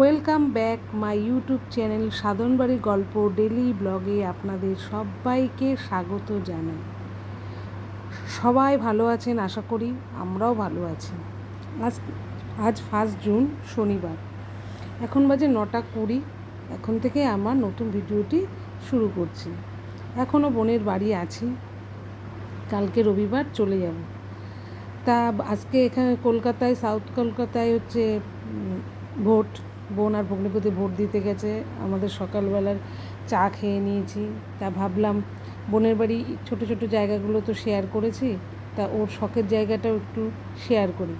Welcome back my YouTube channel সাধনবাড়ি গল্প daily ব্লগে আপনাদের সবাইকে স্বাগত জানাই। সবাই ভালো আছেন? আশা করি আমরাও ভালো আছি। আজ আজ ফার্স্ট জুন শনিবার। এখন বাজে নটা কুড়ি। এখন থেকে আমার নতুন ভিডিওটি শুরু করছি। এখনও বোনের বাড়ি আছি। কালকে রবিবার চলে যাব। তা আজকে এখানে কলকাতায় সাউথ কলকাতায় হচ্ছে ভোট। বোন আর ভগ্নিপতি ভোট দিতে গেছে। আমাদের সকালবেলার চা খেয়ে নিয়েছি। তা ভাবলাম বোনের বাড়ি ছোট ছোট জায়গাগুলো তো শেয়ার করেছি। তা ওর শখের জায়গাটাও একটু শেয়ার করি।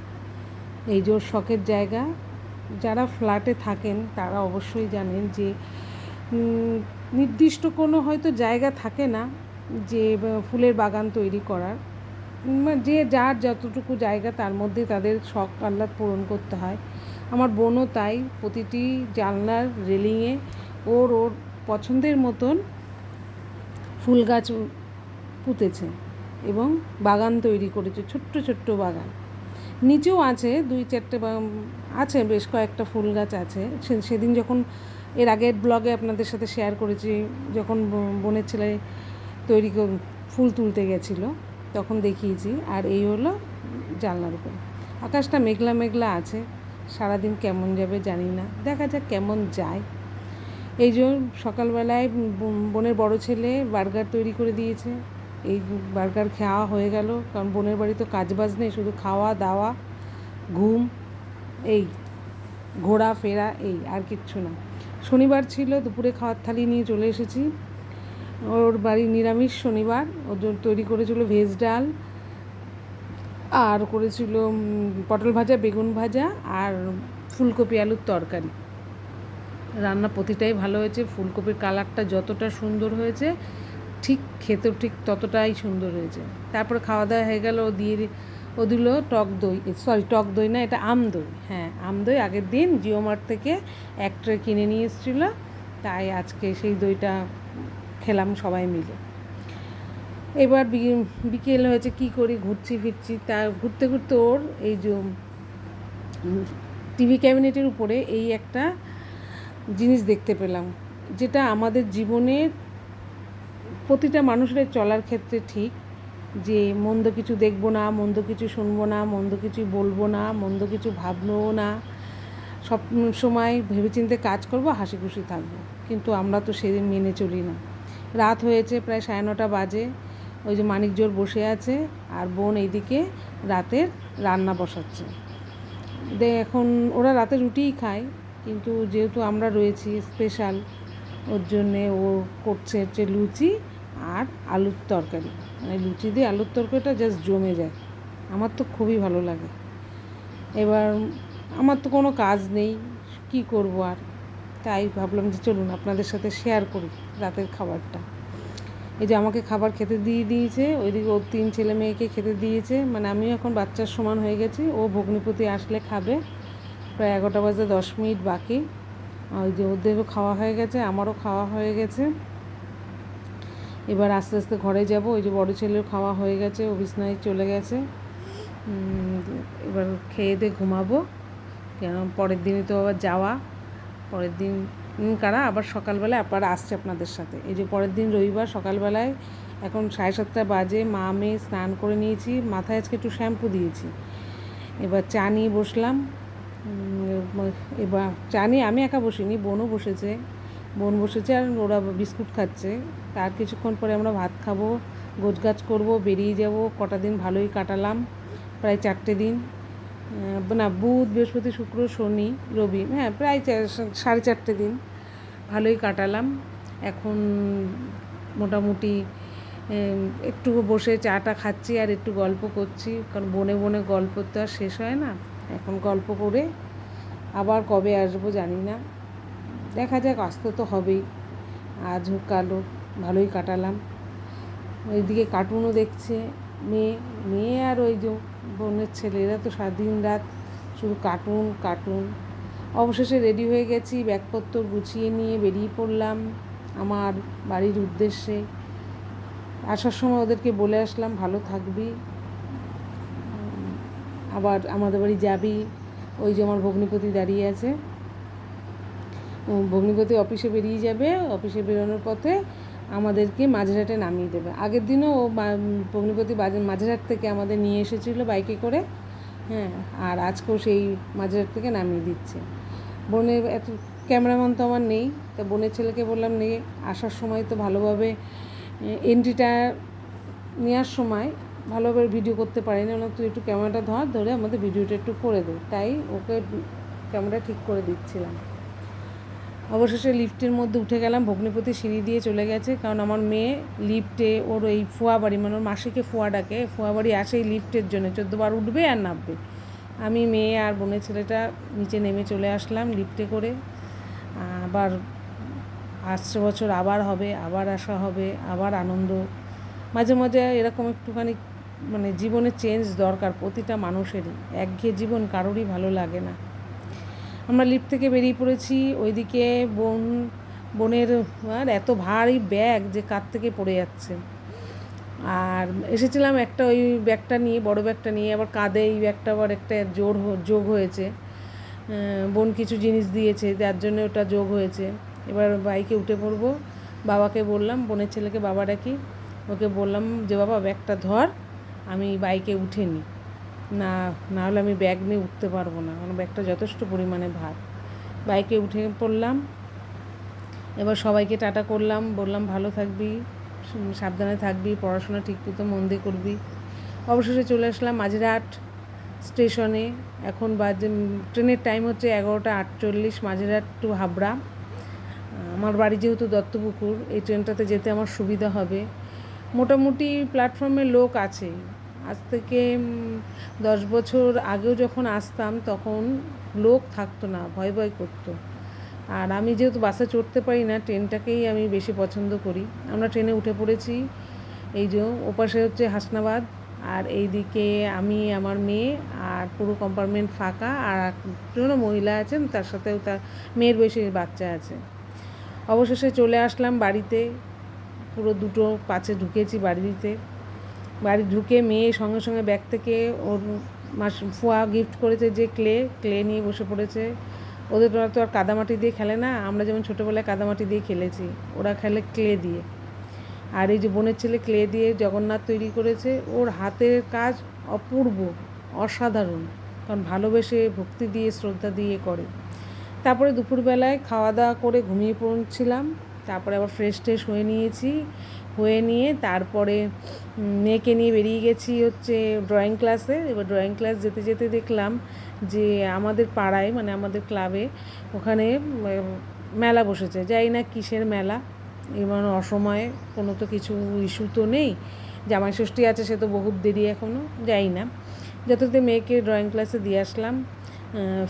এই যে ওর শখের জায়গা, যারা ফ্ল্যাটে থাকেন তারা অবশ্যই জানেন যে নির্দিষ্ট কোনো হয়তো জায়গা থাকে না যে ফুলের বাগান তৈরি করার। যে যার যতটুকু জায়গা তার মধ্যে তাদের শখ আহ্লাদ পূরণ করতে হয়। আমার বোনও তাই, প্রতিটি জানলার রেলিংয়ে ওর ওর পছন্দের মতন ফুল গাছ পুঁতেছে এবং বাগান তৈরি করেছে, ছোট্ট ছোট্ট বাগান। নিচেও আছে, দুই চারটে আছে বেশ কয়েকটা ফুল গাছ আছে। সেদিন যখন এর আগের ব্লগে আপনাদের সাথে শেয়ার করেছি, যখন বোনের ছেলে তৈরি ফুল তুলতে গেছিল, তখন দেখিয়েছি, আর এই হলো জানলার উপর। আকাশটা মেঘলা মেঘলা আছে। সারাদিন কেমন যাবে জানি না। দেখা যাক কেমন যায়। এই যে সকালবেলায় বোনের বড় ছেলে বার্গার তৈরি করে দিয়েছে। এই বার্গার খাওয়া হয়ে গেল। কারণ বোনের বাড়ি তো কাজ বাজ নেই, শুধু খাওয়া, দাওয়া, ঘুম, এই ঘোরা, ফেরা, এই আর কিচ্ছু না। শনিবার ছিল, দুপুরে খাওয়ার থালি নিয়ে চলে এসেছি। ওর বাড়ি নিরামিষ শনিবার। ওর জন্য তৈরি করেছিল ভেজ ডাল। আর করেছিল পটল ভাজা, বেগুন ভাজা আর ফুলকপি আলুর তরকারি। রান্না প্রতিটাই ভালো হয়েছে, ফুলকপির কালারটা যতটা সুন্দর হয়েছে, ঠিক খেতেও ঠিক ততটাই সুন্দর হয়েছে। তারপরে খাওয়া দাওয়া হয়ে গেল, ও দিয়ে ও দিল টক দই সরি টক দই না, এটা আম দই। হ্যাঁ আম দই আগের দিন জিও মার্ট থেকে এক ট্রে কিনে নিয়ে এসেছিল, তাই আজকে সেই দইটা খেলাম সবাই মিলে। এবার বিকেল হয়েছে, কি করি, ঘুরছি, ফিরছি। তা ঘুরতে ঘুরতে ওর এই যে টিভি ক্যাবিনেটের উপরে এই একটা জিনিস দেখতে পেলাম, যেটা আমাদের জীবনের প্রতিটা মানুষের চলার ক্ষেত্রে ঠিক, যে মন্দ কিছু দেখব না, মন্দ কিছু শুনব না, মন্দ কিছু বলব না, মন্দ কিছু ভাববো না, সব সময় ভেবেচিন্তে কাজ করব হাসি খুশি থাকব। কিন্তু আমরা তো সেদিন মেনে চলি না। রাত হয়েছে, প্রায় সাড়ে নটা বাজে। ওই যে মানিকজোর বসে আছে আর বোন এইদিকে রাতের রান্না বসাচ্ছে। দে এখন ওরা রাতে রুটিই খায়, কিন্তু যেহেতু আমরা রয়েছি স্পেশাল ওর জন্যে ও করছে হচ্ছে লুচি আর আলুর তরকারি। মানে লুচি দিয়ে আলুর তরকারিটা জাস্ট জমে যায়। আমার তো খুবই ভালো লাগে। এবার আমার তো কোনো কাজ নেই, কি করব আর? তাই ভাবলাম যে চলুন আপনাদের সাথে শেয়ার করি রাতের খাবারটা। এই যে আমাকে খাবার খেতে দিয়ে দিয়েছে, ওইদিকে ওর তিন ছেলে মেয়েকে খেতে দিয়েছে। মানে আমিও এখন বাচ্চার সমান হয়ে গেছি। ও ভগ্নিপতি আসলে খাবে। প্রায় এগারোটা বাজে দশ মিনিট বাকি। ওই যে ওদেরও খাওয়া হয়ে গেছে, আমারও খাওয়া হয়ে গেছে। এবার আস্তে আস্তে ঘরে যাব। ওই যে বড় ছেলের খাওয়া হয়ে গেছে, ও বিছনায় চলে গেছে। এবার খেয়ে দিয়ে ঘুমাবো। কেন? পরের দিনই তো আবার যাওয়া। পরের দিন কারা? আবার সকালবেলায় আবার আসছে আপনাদের সাথে। এই যে পরের দিন রবিবার সকালবেলায় এখন সাড়ে সাতটা বাজে, মা মেয়ে স্নান করে নিয়েছি, মাথায় আজকে একটু শ্যাম্পু দিয়েছি। এবার চা নিয়ে বসলাম। এবার চা নিয়ে আমি একা বসিনি, বোনও বসেছে। বোন বসেছে আর ওরা বিস্কুট খাচ্ছে। তার কিছুক্ষণ পরে আমরা ভাত খাব, গোছগাছ করব, বেরিয়ে যাব। কটা দিন ভালোই কাটালাম, প্রায় চারটে দিন। না, বুধ, বৃহস্পতি, শুক্র, শনি, রবি হ্যাঁ প্রায় সাড়ে চারটে দিন ভালোই কাটালাম। এখন মোটামুটি একটু বসে চাটা খাচ্ছি আর একটু গল্প করছি, কারণ বনে বনে গল্প তো আর শেষ হয় না। এখন গল্প করে আবার কবে আসব জানি না। দেখা যাক, আসতে তো হবেই। আজ হোক, কাল ভালোই কাটালাম। ওইদিকে কার্টুনও দেখছে। মেয়ে মেয়ে আর ওই যে বোনের ছেলে, এরা তো সারাদিন রাত শুধু কার্টুন কার্টুন অবশেষে রেডি হয়ে গেছি, ব্যাগপত্র গুছিয়ে নিয়ে বেরিয়ে পড়লাম আমার বাড়ির উদ্দেশ্যে। আসার সময় ওদেরকে বলে আসলাম, ভালো থাকবি। আবার আমাদের বাড়ি যাবি। ওই যে আমার ভগ্নিপতি দাঁড়িয়ে আছে। ভগ্নিপতি অফিসে বেরিয়ে যাবে। অফিসে বেরোনোর পথে আমাদেরকে মাঝেরহাটে নামিয়ে দেবে। আগের দিনও ও মা- ভগ্নিপতি বাজে- মাঝেরহাট থেকে আমাদের নিয়ে এসেছিল বাইকে করে হ্যাঁ আর আজকেও সেই মাঝেরহাট থেকে নামিয়ে দিচ্ছে। বোনের এত, ক্যামেরাম্যান তো আমার নেই, তা বোনের ছেলেকে বললাম, নে, আসার সময় তো ভালোভাবে এন্ট্রিটা নেওয়ার সময় ভালোভাবে ভিডিও করতে পারিনি। ওনার তুই একটু ক্যামেরাটা ধর, ধরে আমাদের ভিডিওটা একটু করে দে। তাই ওকে ক্যামেরা ঠিক করে দিচ্ছিলাম। অবশেষে লিফটের মধ্যে উঠে গেলাম, ভগ্নিপতি সিঁড়ি দিয়ে চলে গেছে। কারণ আমার মেয়ে লিফটে, ওর এই ফোয়া বাড়ি মানে ওর মাসিকে ফোয়া ডাকে, ফোয়া বাড়ি আসে এই লিফটের জন্য। চোদ্দোবার উঠবে আর নামবে। আমি মেয়ে আর বোনের ছেলেটা নিচে নেমে চলে আসলাম লিফটে করে। আবার আসছে বছর, আবার হবে, আবার আসা হবে, আবার আনন্দ। মাঝে মাঝে এরকম একটুখানি মানে জীবনে চেঞ্জ দরকার প্রতিটা মানুষেরই। একঘেয়ে জীবন কারোরই ভালো লাগে না। আমরা লিফট থেকে বেরিয়ে পড়েছি। ওইদিকে বোন, বোনের, আর এত ভারী ব্যাগ যে কার থেকে পড়ে যাচ্ছে। আর এসেছিলাম একটা ওই ব্যাগটা নিয়ে, বড় ব্যাগটা নিয়ে, আবার কাঁধে এই ব্যাগটা আবার একটা জোর যোগ হয়েছে। বোন কিছু জিনিস দিয়েছে, যার জন্য ওটা যোগ হয়েছে। এবার বাইকে উঠে পড়ব। বাবাকে বললাম, বোনের ছেলেকে বাবা ডাকি। ওকে বললাম যে, বাবা ব্যাগটা ধর, আমি বাইকে উঠে নিই। না, নাহলে আমি ব্যাগ নিয়ে উঠতে পারব না। কারণ ব্যাগটা যথেষ্ট পরিমাণে ভার। বাইকে উঠে পড়লাম। এবার সবাইকে টাটা করলাম। বললাম, ভালো থাকবি সাবধানে থাকবি, পড়াশোনা ঠিক মতো মন দিয়ে করবি। অবশেষে চলে আসলাম মাঝেরহাট স্টেশনে। এখন বাজে ট্রেনের টাইম হচ্ছে এগারোটা আটচল্লিশ মাঝেরহাট টু হাবড়া। আমার বাড়ি যেহেতু দত্তপুকুর, এই ট্রেনটাতে যেতে আমার সুবিধা হবে। মোটামুটি প্ল্যাটফর্মে লোক আছে। আজ থেকে দশ বছর আগেও যখন আসতাম তখন লোক থাকতো না, ভয় ভয় করতো। আর আমি যেহেতু বাসে চড়তে পারি না, ট্রেনটাকেই আমি বেশি পছন্দ করি। আমরা ট্রেনে উঠে পড়েছি, এই যে ওপাশে হচ্ছে হাসনাবাদ, আর এইদিকে আমি, আমার মেয়ে আর পুরো কম্পার্টমেন্ট ফাঁকা, আর একজনও মহিলা আছেন, তার সাথেও তার মেয়ের বয়সী বাচ্চা আছে। অবশেষে চলে আসলাম বাড়িতে, পুরো দুটো পাচে ঢুকেছি বাড়িতে। বাড়ি ঢুকে মেয়ে সঙ্গে সঙ্গে ব্যাগ থেকে ওর মাস ফোয়া গিফট করেছে যে ক্লে ক্লে নিয়ে বসে পড়েছে। ওদের ওরা তো আর কাদামাটি দিয়ে খেলে না, আমরা যেমন ছোটোবেলায় কাদামাটি দিয়ে খেলেছি, ওরা খেলে ক্লে দিয়ে। আর এই যে বোনের ছেলে ক্লে দিয়ে জগন্নাথ তৈরি করেছে, ওর হাতের কাজ অপূর্ব, অসাধারণ, কারণ ভালোবেসে ভক্তি দিয়ে, শ্রদ্ধা দিয়ে করে। তারপরে দুপুরবেলায় খাওয়া দাওয়া করে ঘুমিয়ে পড়ছিলাম, তারপরে আবার ফ্রেশ ট্রেশ হয়ে নিয়েছি। হয়ে নিয়ে তারপরে মেয়েকে নিয়ে বেরিয়ে গেছি হচ্ছে ড্রয়িং ক্লাসে এবার ড্রয়িং ক্লাস যেতে যেতে দেখলাম যে আমাদের পাড়ায় মানে আমাদের ক্লাবে ওখানে মেলা বসেছে। যাই না কিসের মেলা এবার অসময়ে কোনো তো কিছু ইস্যু তো নেই। জামাই ষষ্ঠী আছে, সে তো বহুত দেরি এখনও যাই না। যততে মেয়েকে ড্রয়িং ক্লাসে দিয়ে আসলাম।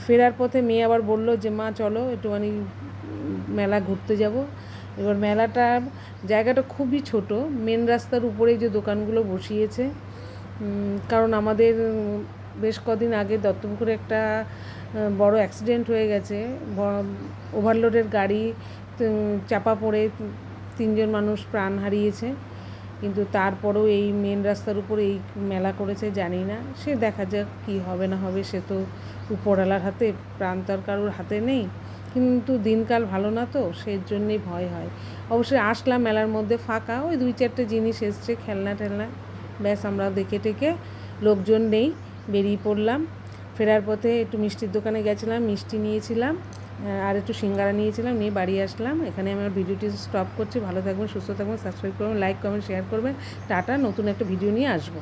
ফেরার পথে মেয়ে আবার বলল যে, মা, চলো, একটুখানি মেলা ঘুরতে যাব। এবার মেলাটা জায়গাটা খুবই ছোট। মেন রাস্তার উপরেই যে দোকানগুলো বসিয়েছে কারণ আমাদের বেশ কদিন আগে দত্তপুকুরে একটা বড় অ্যাক্সিডেন্ট হয়ে গেছে। ওভারলোডের গাড়ি চাপা পড়ে তিনজন মানুষ প্রাণ হারিয়েছে। কিন্তু তারপরেও এই মেন রাস্তার উপরে এই মেলা করেছে, জানি না। সে দেখা যাক কী হবে না হবে, সে তো উপরওয়ালার হাতে প্রাণ তো আর কারোর হাতে নেই। কিন্তু দিনকাল ভালো না তো সেই জন্যেই ভয় হয়। অবশ্যই আসলাম মেলার মধ্যে ফাঁকা, ওই দুই চারটে জিনিস এসছে, খেলনা টেলনা। ব্যাস আমরা দেখে টেকে লোকজন নেই, বেরিয়ে পড়লাম। ফেরার পথে একটু মিষ্টির দোকানে গেছিলাম, মিষ্টি নিয়েছিলাম আর একটু সিঙ্গারা নিয়েছিলাম, নিয়ে বাড়ি আসলাম। এখানে আমার ভিডিওটি স্টপ করছি, ভালো থাকবেন, সুস্থ থাকবেন, সাবস্ক্রাইব করবেন, লাইক, কমেন্ট, শেয়ার করবেন। টাটা, নতুন একটা ভিডিও নিয়ে আসব।